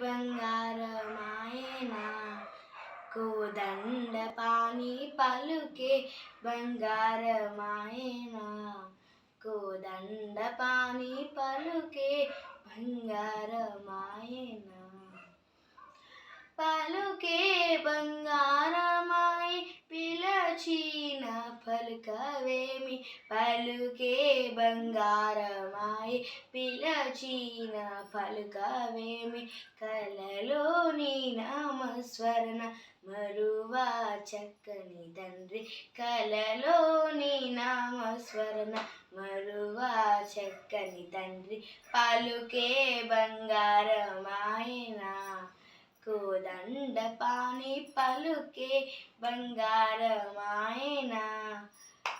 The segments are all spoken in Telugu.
బంగారమాయనా కోదండ పాని పలుకే బంగారమాయనా కోదండ పాని పలుకే బంగారమాయనా. పలుకే బంగారమాయ పిలచిన పలుకవేమి పలుకే బంగారమాయి పిలచిన పలుకవేమి కలలోని నామస్వరణ మరువా చక్కని తండ్రి కలలోని నామస్వరణ మరువా చక్కని తండ్రి పలుకే బంగారమాయనా కోదండ పాని పలుకే బంగారమాయన.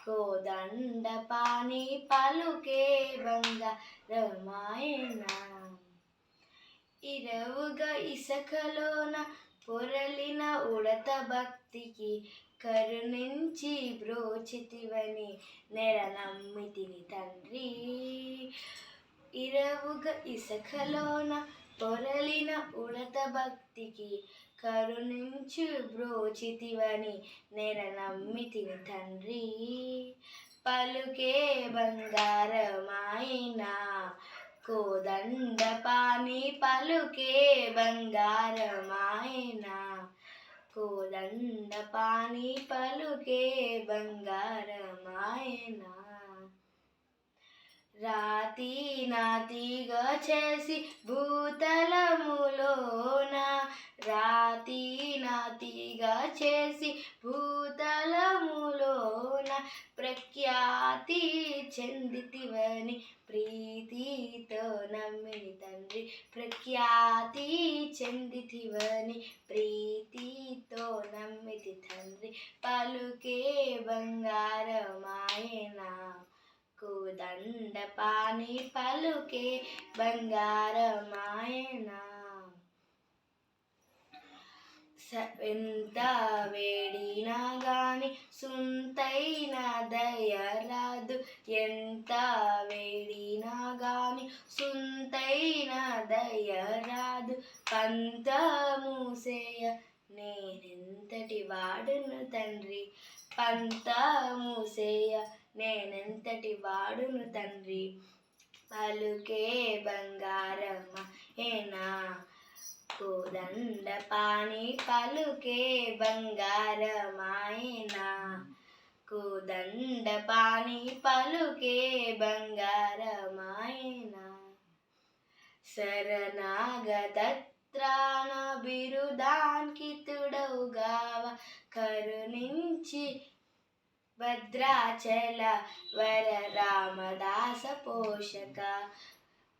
కోదండ పాని పలుకే బంగారమాయన. ఇరవుగా ఇసకలోన పొరలిన ఉడత భక్తికి కరుణించి బ్రోచితివని నెల నమ్మితిని తండ్రి. ఇరవుగా ఇసకలోన పొరలిన ఉడత భక్తికి కరుణించు బ్రోచితివని నేర నమ్మితిని తండ్రి. పలుకే బంగారమాయన కోదండ పాని పలుకే బంగారమాయినా కోదండ పాని పలుకే బంగారమాయనా రాతి నాతిగా చేసి భూతలములోన రాతి నాతిగా చేసి భూతలములోన ప్రఖ్యాతి చెందితివని ప్రీతితో నమ్మిని తండ్రి. ప్రఖ్యాతి చెందితివని ప్రీతితో కోదండ పలుకే బంగారమాయన. ఎంత వేడినా గాని సుంతైన దయరాదు ఎంత వేడినా గాని సుంతైన దయరాదు పంత మూసేయ నేనెంతటి వాడును తండ్రి? పంత మూసేయ నేనెంతటి వాడును తండ్రి? పలుకే బంగారమ్మ ఏనా కోదండ పాని పలుకే బంగారమాయనా కోదండ పాని పలుకే బంగారమాయనా శరణాగతత్రాణ బిరుదాంకితుడవుగావ కరుణించి భద్రాచల వర రామదాస పోషక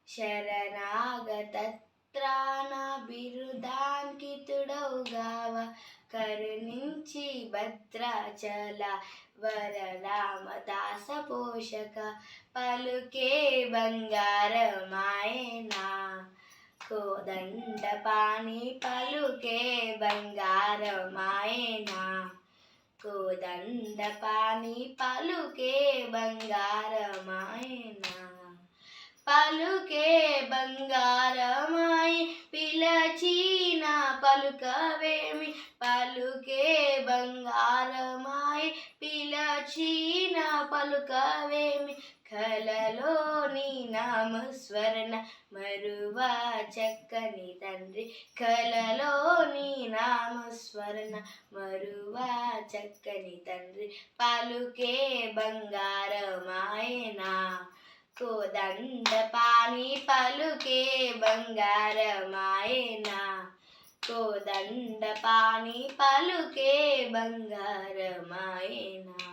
శరణాగతత్రాణాభిరుదాంకితుడౌగావ కరుణించి భద్రాచల వర రామదాస పోషక పలుకే బంగారమాయనా కోదండ పాని పలుకే బంగారమాయనా కోదండ పాని పలుకే బంగారమాయన పలుకే బంగారమాయి పిలచిన పలుకవేమి? పలుకే బంగారమాయి పిలచిన పలుకవేమి? కలలోని నామస్మరణ మరువా చక్కని తండ్రి. కలలోని నామస్మరణ మరువా చక్కని తండ్రి. పలుకే బంగారమాయనా కోదండ పాని పలుకే బంగారమాయనా కోదండ పాని పలుకే బంగారమాయనా.